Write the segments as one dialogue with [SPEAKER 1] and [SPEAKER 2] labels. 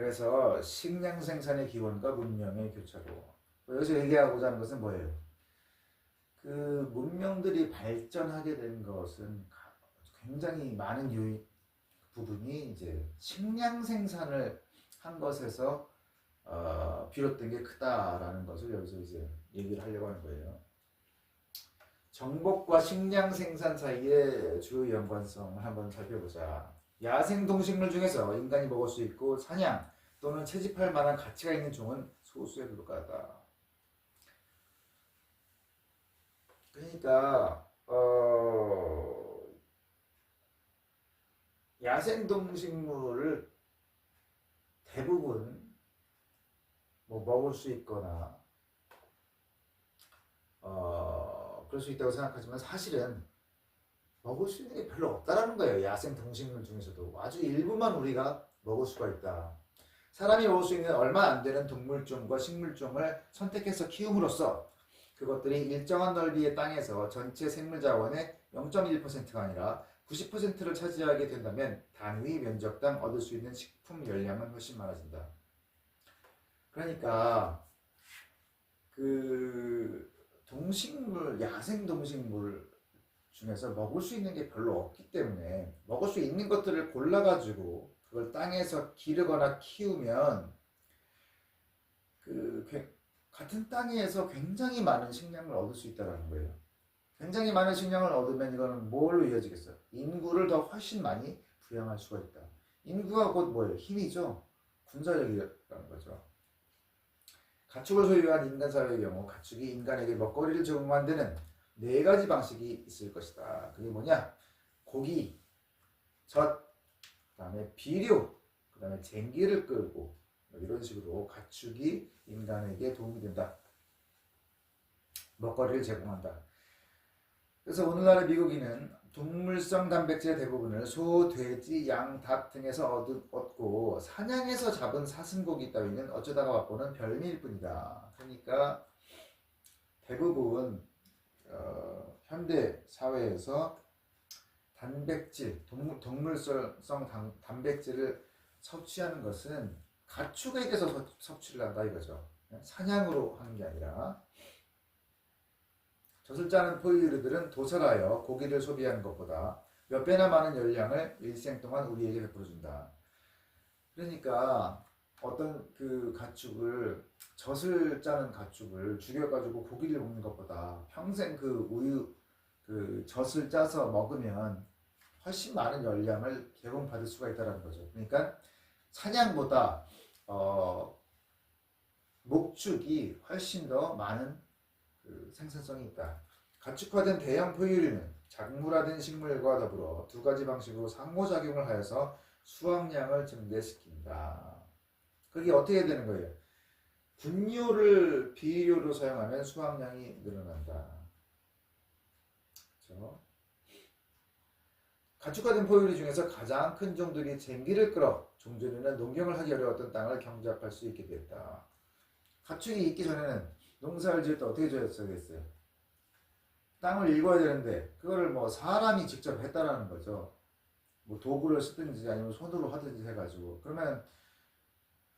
[SPEAKER 1] 그래서 식량 생산의 기원과 문명의 교차로. 여기서 얘기하고자 하는 것은 뭐예요? 그 문명들이 발전하게 된 것은 가- 굉장히 많은 요인 부분이 이제 식량 생산을 한 것에서 어, 비롯된 게 크다라는 것을 여기서 이제 얘기를 하려고 하는 거예요. 정복과 식량 생산 사이의 주요 연관성을 한번 살펴보자. 야생 동식물 중에서 인간이 먹을 수 있고 사냥 또는 채집할 만한 가치가 있는 종은 소수에 불과하다. 그러니까 어, 야생 동식물을 대부분 뭐 먹을 수 있거나 어, 그럴 수 있다고 생각하지만 사실은 먹을 수 있는 게 별로 없다라는 거예요. 야생 동식물 중에서도 아주 일부만 우리가 먹을 수가 있다. 사람이 먹을 수 있는 얼마 안 되는 동물종과 식물종을 선택해서 키움으로써 그것들이 일정한 넓이의 땅에서 전체 생물 자원의 0.1%가 아니라 90%를 차지하게 된다면 단위 면적당 얻을 수 있는 식품 열량은 훨씬 많아진다. 그러니까 그 동식물, 야생 동식물 중에서 먹을 수 있는 게 별로 없기 때문에 먹을 수 있는 것들을 골라가지고 그걸 땅에서 기르거나 키우면 그 괴- 같은 땅에서 굉장히 많은 식량을 얻을 수 있다는 거예요. 굉장히 많은 식량을 얻으면 이거는 뭘로 이어지겠어요? 인구를 더 훨씬 많이 부양할 수가 있다. 인구가 곧 뭐예요? 힘이죠. 군사력이라는 거죠. 가축을 소유한 인간 사회의 경우 가축이 인간에게 먹거리를 제공한 데는 네 가지 방식이 있을 것이다. 그게 뭐냐? 고기, 젖, 그 다음에 비료, 그 다음에 쟁기를 끌고 뭐 이런 식으로 가축이 인간에게 도움이 된다. 먹거리를 제공한다. 그래서 오늘날의 미국인은 동물성 단백질 대부분을 소, 돼지, 양, 닭 등에서 얻- 얻고 사냥에서 잡은 사슴고기 따위는 어쩌다가 맛보는 별미일 뿐이다. 그러니까 대부분 어, 현대 사회에서 단백질, 동물, 동물성 단, 단백질을 섭취하는 것은 가축에게서 섭- 섭취를 한다 이거죠. 사냥으로 하는 게 아니라 짜는 포유류들은 도살하여 고기를 소비하는 것보다 몇 배나 많은 열량을 일생 동안 우리에게 베풀어준다. 그러니까 어떤 그 가축을 젖을 짜는 가축을 죽여가지고 고기를 먹는 것보다 평생 그 우유 그 젖을 짜서 먹으면 훨씬 많은 열량을 제공받을 수가 있다는 거죠. 그러니까 사냥보다 어, 목축이 훨씬 더 많은 그 생산성이 있다. 가축화된 대형 포유류는 작물화된 식물과 더불어 두 가지 방식으로 상호작용을 하여서 수확량을 증대시킨다. 그게 어떻게 되는 거예요? 분뇨를 비료로 사용하면 수확량이 늘어난다. 그렇죠? 가축화된 포유류 중에서 가장 큰 종들이 쟁기를 끌어 종전에는 농경을 하기 어려웠던 땅을 경작할 수 있게 됐다. 가축이 있기 전에는 농사를 지을 때 어떻게 지었어야겠어요? 땅을 읽어야 되는데 그거를 뭐 사람이 직접 했다라는 거죠. 뭐 도구를 쓰든지 아니면 손으로 하든지 해가지고 그러면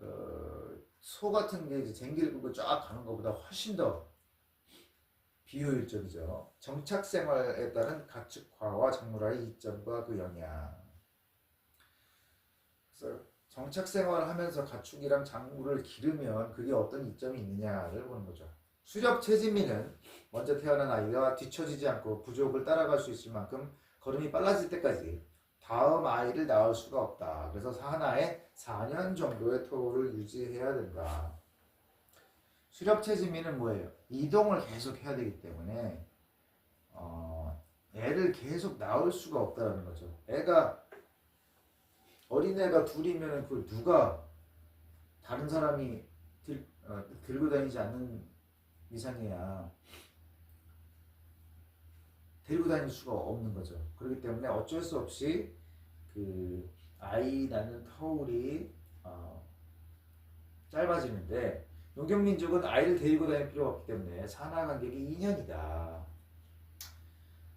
[SPEAKER 1] 어, 소 같은 게 이제 쟁기를 끌고 쫙 가는 것보다 훨씬 더 비효율적이죠. 정착 생활에 따른 가축화와 작물화의 이점과 그 영향. 그래서 정착 생활을 하면서 가축이랑 작물을 기르면 그게 어떤 이점이 있느냐를 보는 거죠. 수렵 체진미는 먼저 태어난 아이가 뒤처지지 않고 부족을 따라갈 수 있을 만큼 걸음이 빨라질 때까지 다음 아이를 낳을 수가 없다. 그래서 하나에 4년 정도의 토를 유지해야 된다. 수렵 체진미는 뭐예요? 이동을 계속 해야 되기 때문에 어, 애를 계속 낳을 수가 없다는 거죠. 애가 어린애가 둘이면 그 누가 다른 사람이 들, 어, 들고 다니지 않는 이상해야 데리고 다닐 수가 없는 거죠. 그렇기 때문에 어쩔 수 없이 그 아이 낳는 터울이 어, 짧아지는데 농경민족은 아이를 데리고 다닐 필요가 없기 때문에 산하 간격이 2년이다.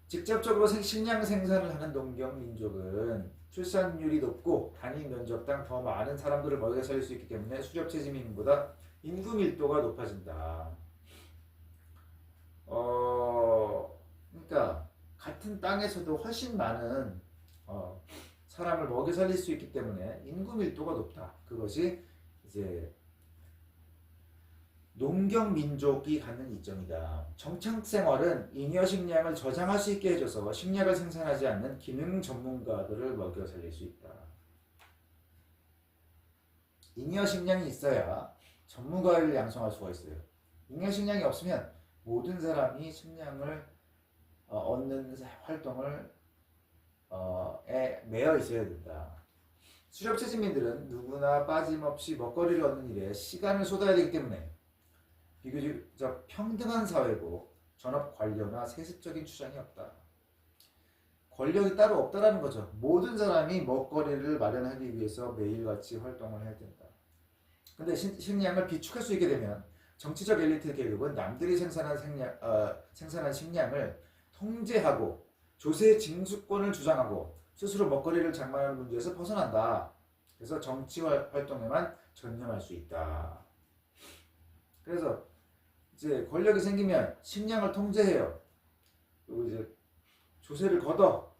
[SPEAKER 1] 직접적으로 생- 식량 생산을 하는 농경민족은 출산율이 높고 단위 면적당 더 많은 사람들을 먹여 살릴 수 있기 때문에 수렵체 지민보다 인구 밀도가 높아진다. 어, 그러니까 같은 땅에서도 훨씬 많은 어, 사람을 먹여 살릴 수 있기 때문에 인구 밀도가 높다. 그것이 이제 농경 민족이 갖는 이점이다. 정착 생활은 잉여 식량을 저장할 수 있게 해줘서 식량을 생산하지 않는 기능 전문가들을 먹여 살릴 수 있다. 잉여 식량이 있어야 전문가를 양성할 수가 있어요. 잉여 식량이 없으면 모든 사람이 식량을 어, 얻는 활동을 어, 에 매여 있어야 된다. 수렵체 시민들은 누구나 빠짐없이 먹거리를 얻는 일에 시간을 쏟아야 되기 때문에 비교적 평등한 사회고 전업 관료나 세습적인 주장이 없다. 권력이 따로 없다라는 거죠. 모든 사람이 먹거리를 마련하기 위해서 매일같이 활동을 해야 된다. 근데 식- 식량을 비축할 수 있게 되면 정치적 엘리트 계급은 남들이 생산한 생량, 어, 생산한 식량을 통제하고 조세 징수권을 주장하고 스스로 먹거리를 장만하는 문제에서 벗어난다. 그래서 정치 활- 활동에만 전념할 수 있다. 그래서 이제 권력이 생기면 식량을 통제해요. 그리고 이제 조세를 걷어.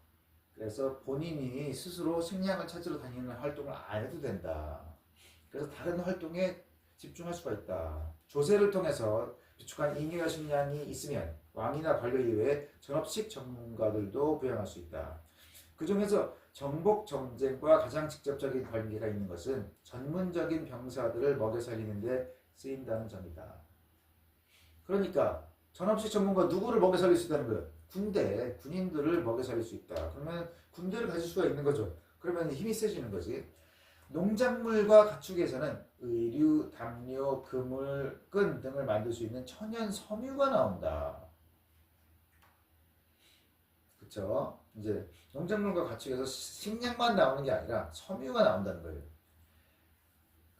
[SPEAKER 1] 그래서 본인이 스스로 식량을 찾으러 다니는 활동을 안 해도 된다. 그래서 다른 활동에 집중할 수가 있다. 조세를 통해서 비축한 잉여 식량이 있으면 왕이나 관료 이외에 전업식 전문가들도 부양할 수 있다. 그 중에서 정복 전쟁과 가장 직접적인 관계가 있는 것은 전문적인 병사들을 먹여 살리는데 쓰인다는 점이다. 그러니까 전업식 전문가 누구를 먹여 살릴 수 있다는 거예요? 군대, 군인들을 먹여 살릴 수 있다. 그러면 군대를 가질 수가 있는 거죠. 그러면 힘이 세지는 거지. 농작물과 가축에서는 의류, 담요, 그물, 끈 등을 만들 수 있는 천연 섬유가 나온다. 그쵸? 이제 농작물과 가축에서 식량만 나오는 게 아니라 섬유가 나온다는 거예요.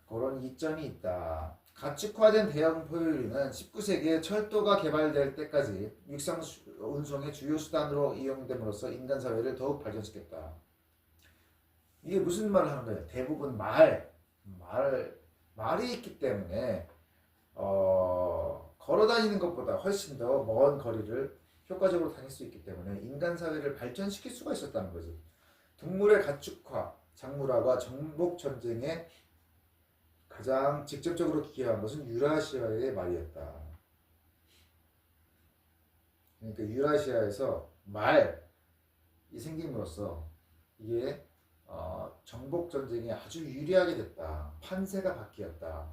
[SPEAKER 1] 그런 이점이 있다. 가축화된 대형 포유류는 19세기에 철도가 개발될 때까지 육상 수- 운송의 주요 수단으로 이용됨으로써 인간 사회를 더욱 발전시켰다. 이게 무슨 말을 하는 거예요? 대부분 말, 말, 말이 있기 때문에 어, 걸어 다니는 것보다 훨씬 더 먼 거리를 효과적으로 다닐 수 있기 때문에 인간 사회를 발전시킬 수가 있었다는 거지. 동물의 가축화, 작물화와 정복 전쟁에 가장 직접적으로 기여한 것은 유라시아의 말이었다. 그러니까 유라시아에서 말이 생김으로써 이게 어, 정복 전쟁에 아주 유리하게 됐다. 판세가 바뀌었다.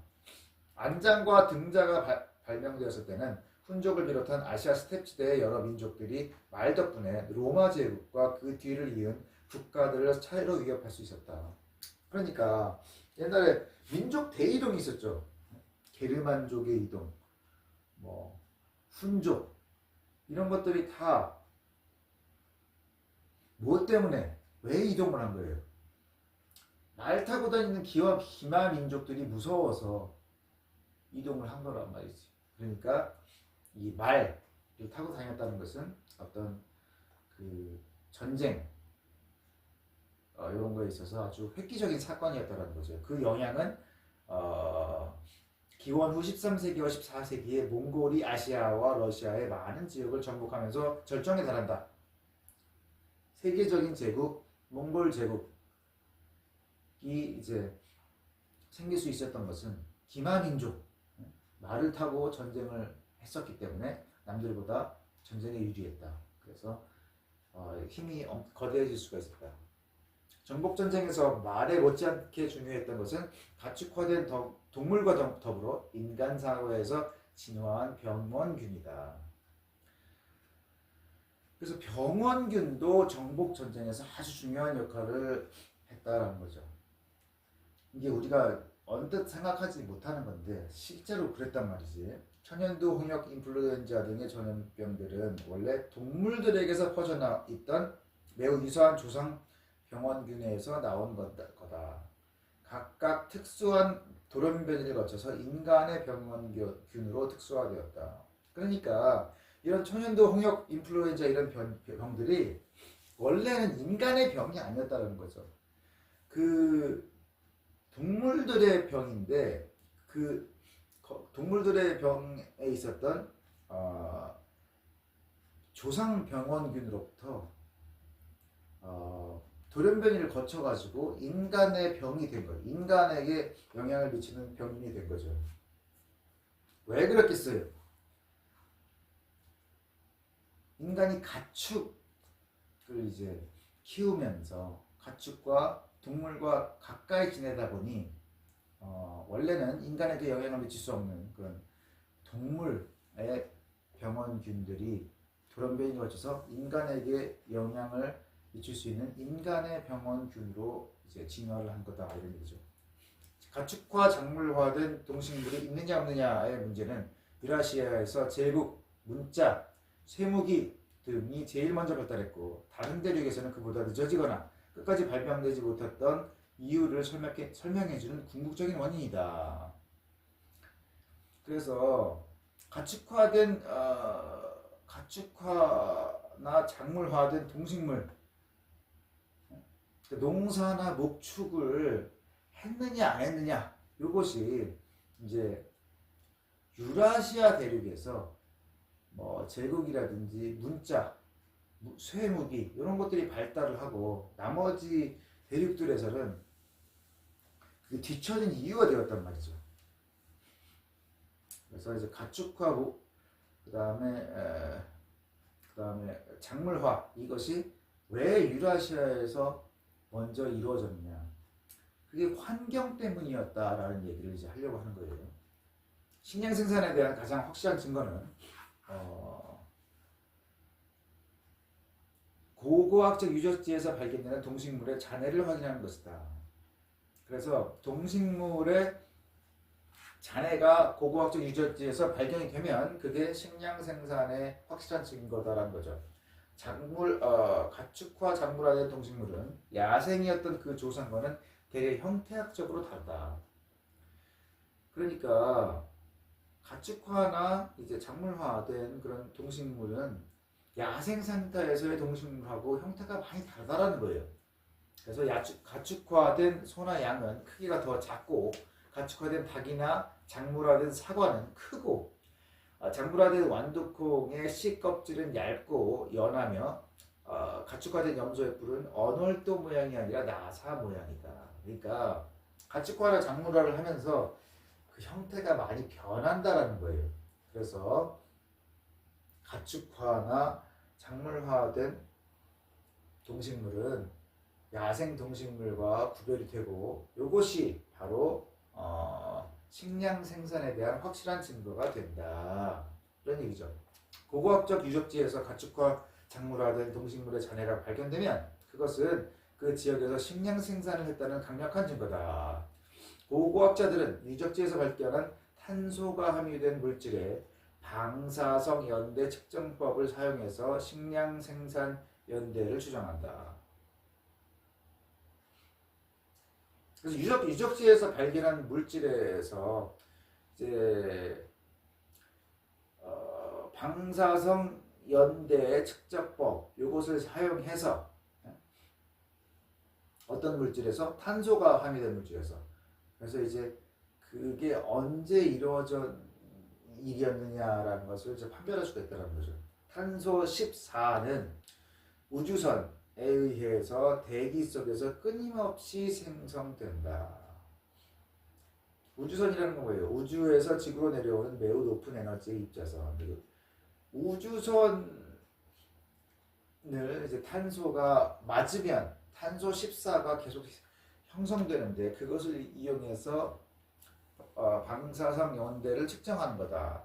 [SPEAKER 1] 안장과 등자가 발- 발명되었을 때는 훈족을 비롯한 아시아 스텝 지대의 여러 민족들이 말 덕분에 로마 제국과 그 뒤를 이은 국가들을 차례로 위협할 수 있었다. 그러니까 옛날에 민족 대이동이 있었죠. 게르만족의 이동, 뭐 훈족 이런 것들이 다 무엇 때문에 왜 이동을 한 거예요? 말 타고 다니는 기와 기마 민족들이 무서워서 이동을 한 거란 말이지. 그러니까 이 말을 타고 다녔다는 것은 어떤 그 전쟁 어, 이런 거에 있어서 아주 획기적인 사건이었다는 거죠. 그 영향은 어, 기원 후 13세기와 14세기에 몽골이 아시아와 러시아의 많은 지역을 정복하면서 절정에 달한다. 세계적인 제국 몽골 제국이 이제 생길 수 있었던 것은 기마민족 말을 타고 전쟁을 했었기 때문에 남들보다 전쟁에 유리했다. 그래서 어, 힘이 엄- 거대해질 수가 있었다. 정복 전쟁에서 말에 못지않게 중요했던 것은 가축화된 더- 동물과 더- 더불어 인간 사회에서 진화한 병원균이다. 그래서 병원균도 정복 전쟁에서 아주 중요한 역할을 했다라는 거죠. 이게 우리가 언뜻 생각하지 못하는 건데 실제로 그랬단 말이지. 천연두 홍역 인플루엔자 등의 전염병들은 원래 동물들에게서 퍼져나 있던 매우 유사한 조상 병원균에서 나온 거다. 각각 특수한 돌연변이를 거쳐서 인간의 병원균으로 특수화되었다. 그러니까 이런 천연두 홍역 인플루엔자 이런 병, 병들이 원래는 인간의 병이 아니었다는 거죠. 그 동물들의 병인데 그 거- 동물들의 병에 있었던 어, 조상병원균으로부터 어, 돌연변이를 거쳐가지고 인간의 병이 된 거예요. 인간에게 영향을 미치는 병인이 된 거죠. 왜 그렇겠어요? 인간이 가축을 이제 키우면서 가축과 동물과 가까이 지내다 보니 어, 원래는 인간에게 영향을 미칠 수 없는 그런 동물의 병원균들이 돌연변이를 거쳐서 인간에게 영향을 미칠 수 있는 인간의 병원균으로 이제 진화를 한 거다 이런 얘기죠. 가축화 작물화된 동식물이 있느냐 없느냐의 문제는 유라시아에서 제국, 문자, 쇠무기 등이 제일 먼저 발달했고 다른 대륙에서는 그보다 늦어지거나 끝까지 발명되지 못했던 이유를 설명해, 설명해주는 궁극적인 원인이다. 그래서 가축화된 어, 가축화나 작물화된 동식물 그 농사나 목축을 했느냐 안 했느냐 이것이 이제 유라시아 대륙에서 뭐 제국이라든지 문자, 무- 쇠무기 이런 것들이 발달을 하고 나머지 대륙들에서는 그게 뒤처진 이유가 되었단 말이죠. 그래서 이제 가축화, 그 다음에 그 다음에 작물화 이것이 왜 유라시아에서 먼저 이루어졌느냐? 그게 환경 때문이었다라는 얘기를 이제 하려고 하는 거예요. 식량 생산에 대한 가장 확실한 증거는 어, 고고학적 유적지에서 발견되는 동식물의 잔해를 확인하는 것이다. 그래서 동식물의 잔해가 고고학적 유적지에서 발견이 되면 그게 식량 생산의 확실한 증거다라는 거죠. 작물, 어, 가축화 작물화된 동식물은 야생이었던 그 조상과는 되게 형태학적으로 다르다. 그러니까 가축화나 이제 작물화된 그런 동식물은 야생 상태에서의 동식물하고 형태가 많이 다르다라는 거예요. 그래서 야축, 가축화된 소나 양은 크기가 더 작고 가축화된 닭이나 작물화된 사과는 크고 아, 작물화된 완두콩의 씨 껍질은 얇고 연하며 어, 가축화된 염소의 뿔은 언월도 모양이 아니라 나사 모양이다. 그러니까 가축화나 작물화를 하면서 그 형태가 많이 변한다라는 거예요. 그래서 가축화나 작물화된 동식물은 야생 동식물과 구별이 되고 이것이 바로 어, 식량 생산에 대한 확실한 증거가 된다. 이런 얘기죠. 고고학적 유적지에서 가축화 작물화된 동식물의 잔해가 발견되면 그것은 그 지역에서 식량 생산을 했다는 강력한 증거다. 고고학자들은 유적지에서 발견한 탄소가 함유된 물질에 방사성 연대 측정법을 사용해서 식량 생산 연대를 추정한다. 그래서 유적, 유적지에서 발견한 물질에서 이제 어, 방사성 연대 측정법 이것을 사용해서 예? 어떤 물질에서 탄소가 함유된 물질에서 그래서 이제 그게 언제 이루어진 일 이었느냐라는 것을 이제 판별할 수가 있다는 거죠. 탄소 14는 우주선에 의해서 대기 속에서 끊임없이 생성된다. 우주선이라는 건 뭐예요? 우주에서 지구로 내려오는 매우 높은 에너지의 입자선. 우주선을 이제 탄소가 맞으면 탄소 14가 계속 형성되는데 그것을 이용해서 어, 방사성 연대를 측정하는 거다.